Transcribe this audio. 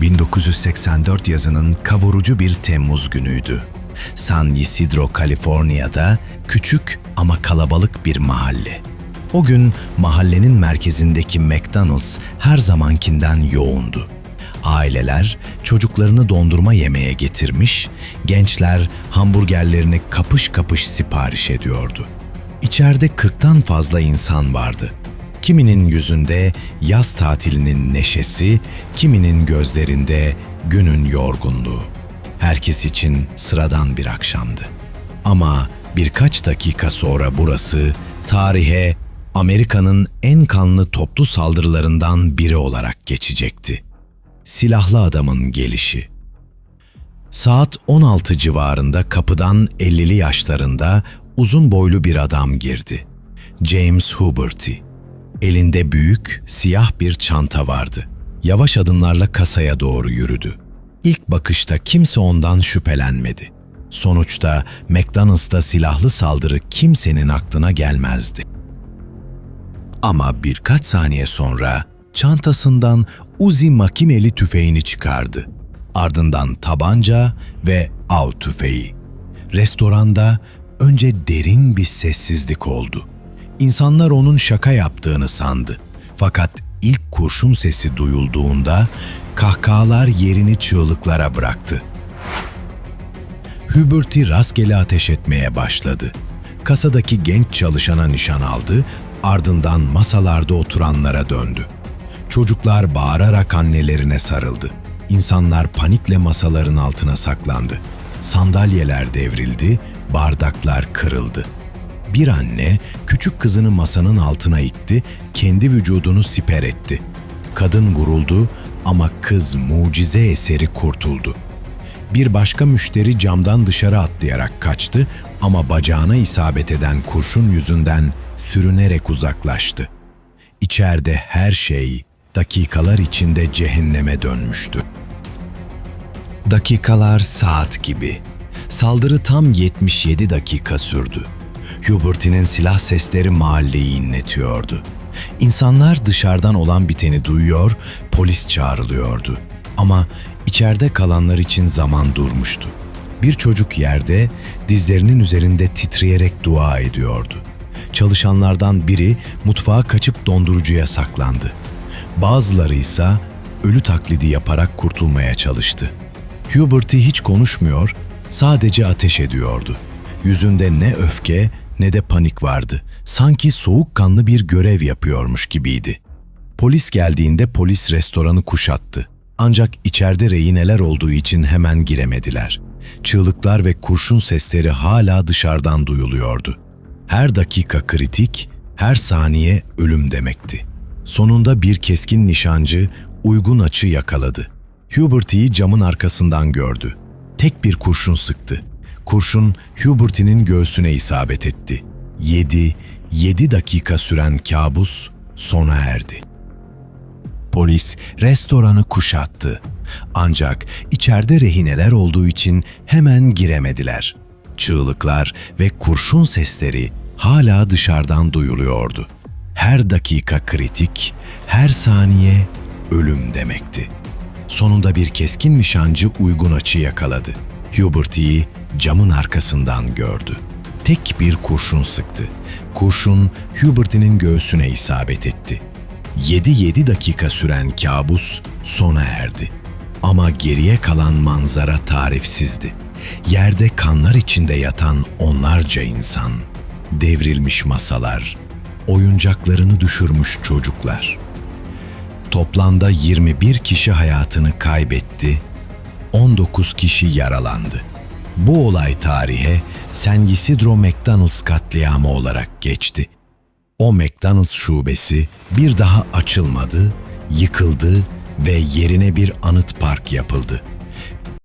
1984 yazının kavurucu bir Temmuz günüydü. San Isidro, Kaliforniya'da küçük ama kalabalık bir mahalle. O gün mahallenin merkezindeki McDonald's her zamankinden yoğundu. Aileler çocuklarını dondurma yemeye getirmiş, gençler hamburgerlerini kapış kapış sipariş ediyordu. İçeride 40'tan fazla insan vardı. Kiminin yüzünde yaz tatilinin neşesi, kiminin gözlerinde günün yorgunluğu. Herkes için sıradan bir akşamdı. Ama birkaç dakika sonra burası tarihe Amerika'nın en kanlı toplu saldırılarından biri olarak geçecekti. Silahlı adamın gelişi. Saat 16 civarında kapıdan 50'li yaşlarında uzun boylu bir adam girdi. James Huberty. Elinde büyük, siyah bir çanta vardı. Yavaş adımlarla kasaya doğru yürüdü. İlk bakışta kimse ondan şüphelenmedi. Sonuçta McDonald's'ta silahlı saldırı kimsenin aklına gelmezdi. Ama birkaç saniye sonra çantasından Uzi makineli tüfeğini çıkardı. Ardından tabanca ve av tüfeği. Restoranda önce derin bir sessizlik oldu. İnsanlar onun şaka yaptığını sandı. Fakat ilk kurşun sesi duyulduğunda kahkahalar yerini çığlıklara bıraktı. Huberty rastgele ateş etmeye başladı. Kasadaki genç çalışana nişan aldı, ardından masalarda oturanlara döndü. Çocuklar bağırarak annelerine sarıldı. İnsanlar panikle masaların altına saklandı. Sandalyeler devrildi, bardaklar kırıldı. Bir anne küçük kızını masanın altına itti, kendi vücudunu siper etti. Kadın vuruldu ama kız mucize eseri kurtuldu. Bir başka müşteri camdan dışarı atlayarak kaçtı ama bacağına isabet eden kurşun yüzünden sürünerek uzaklaştı. İçeride her şey dakikalar içinde cehenneme dönmüştü. Dakikalar saat gibi. Saldırı tam 77 dakika sürdü. Huberty'nin silah sesleri mahalleyi inletiyordu. İnsanlar dışarıdan olan biteni duyuyor, polis çağrılıyordu. Ama içeride kalanlar için zaman durmuştu. Bir çocuk yerde, dizlerinin üzerinde titreyerek dua ediyordu. Çalışanlardan biri mutfağa kaçıp dondurucuya saklandı. Bazıları ise ölü taklidi yaparak kurtulmaya çalıştı. Huberty hiç konuşmuyor, sadece ateş ediyordu. Yüzünde ne öfke ne de panik vardı. Sanki soğukkanlı bir görev yapıyormuş gibiydi. Polis geldiğinde polis restoranı kuşattı. Ancak içeride rehineler olduğu için hemen giremediler. Çığlıklar ve kurşun sesleri hala dışarıdan duyuluyordu. Her dakika kritik, her saniye ölüm demekti. Sonunda bir keskin nişancı uygun açı yakaladı. Huberty'yi camın arkasından gördü. Tek bir kurşun sıktı. Kurşun Huberty'nin göğsüne isabet etti. Yedi, yedi dakika süren kabus sona erdi. Polis restoranı kuşattı. Ancak içeride rehineler olduğu için hemen giremediler. Çığlıklar ve kurşun sesleri hala dışarıdan duyuluyordu. Her dakika kritik, her saniye ölüm demekti. Sonunda bir keskin nişancı uygun açı yakaladı. Huberty'yi camın arkasından gördü. Tek bir kurşun sıktı. Kurşun Huberty'nin göğsüne isabet etti. 7-7 dakika süren kabus sona erdi. Ama geriye kalan manzara tarifsizdi. Yerde kanlar içinde yatan onlarca insan, devrilmiş masalar, oyuncaklarını düşürmüş çocuklar. Toplamda 21 kişi hayatını kaybetti, 19 kişi yaralandı. Bu olay tarihe San Isidro McDonald's katliamı olarak geçti. O McDonald's şubesi bir daha açılmadı, yıkıldı ve yerine bir anıt park yapıldı.